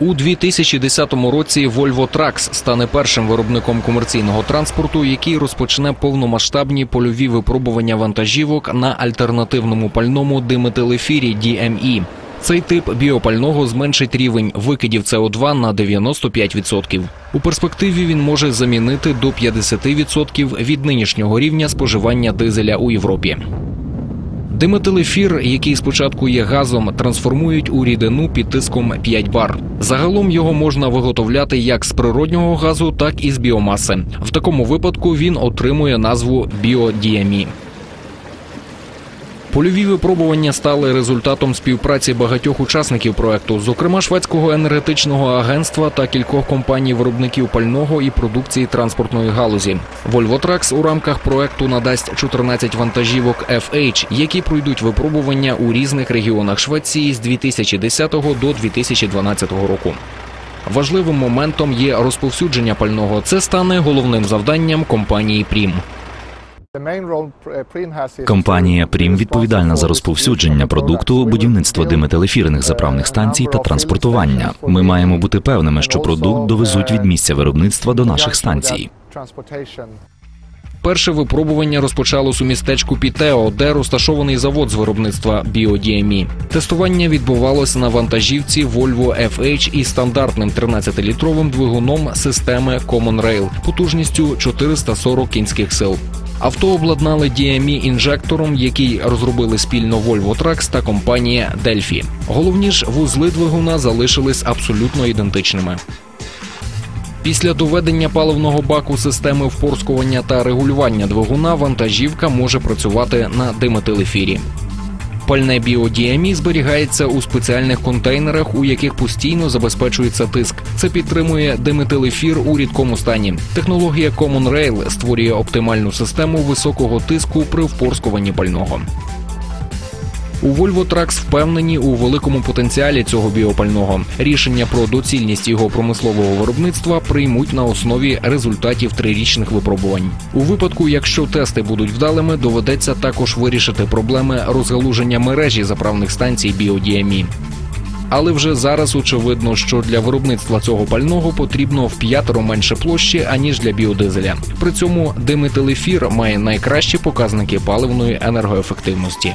У 2010 році Volvo Trucks стане першим виробником комерційного транспорту, який розпочне повномасштабні польові випробування вантажівок на альтернативному пальному диметилефірі DME. Цей тип біопального зменшить рівень викидів СО2 на 95%. У перспективі він може замінити до 50% від нинішнього рівня споживання дизеля у Європі. Диметилефір, який спочатку є газом, трансформують у рідину під тиском 5 бар. Загалом його можна виготовляти як з природнього газу, так і з біомаси. В такому випадку він отримує назву біодіамі. Польові випробування стали результатом співпраці багатьох учасників проекту, зокрема шведського енергетичного агентства та кількох компаній-виробників пального і продукції транспортної галузі. Trucks у рамках проекту надасть 14 вантажівок FH, які пройдуть випробування у різних регіонах Швеції з 2010 до 2012 року. Важливим моментом є розповсюдження пального. Це стане головним завданням компанії Прім. Компанія Прім відповідальна за розповсюдження продукту, будівництво диметилефірних заправних станцій та транспортування. Ми маємо бути певними, що продукт довезуть від місця виробництва до наших станцій. Перше випробування розпочалось у містечку Пітео, де розташований завод з виробництва біодіамі. Тестування відбувалося на вантажівці Volvo FH із стандартним 13-літровим двигуном системи Common Rail потужністю 440 кінських сил. Авто обладнали DME інжектором, який розробили спільно Volvo Trucks та компанія Delphi. Головні ж вузли двигуна залишились абсолютно ідентичними. Після доведення паливного баку системи впорскування та регулювання двигуна вантажівка може працювати на диметилефірі. Пальне біодіамі зберігається у спеціальних контейнерах, у яких постійно забезпечується тиск. Це підтримує диметилефір у рідкому стані. Технологія Common Rail створює оптимальну систему високого тиску при впорскуванні пального. У Volvo Trucks впевнені у великому потенціалі цього біопального. Рішення про доцільність його промислового виробництва приймуть на основі результатів трирічних випробувань. У випадку, якщо тести будуть вдалими, доведеться також вирішити проблеми розгалуження мережі заправних станцій біодіамі. Але вже зараз очевидно, що для виробництва цього пального потрібно в п'ятеро менше площі аніж для біодизеля. При цьому диметилефір має найкращі показники паливної енергоефективності.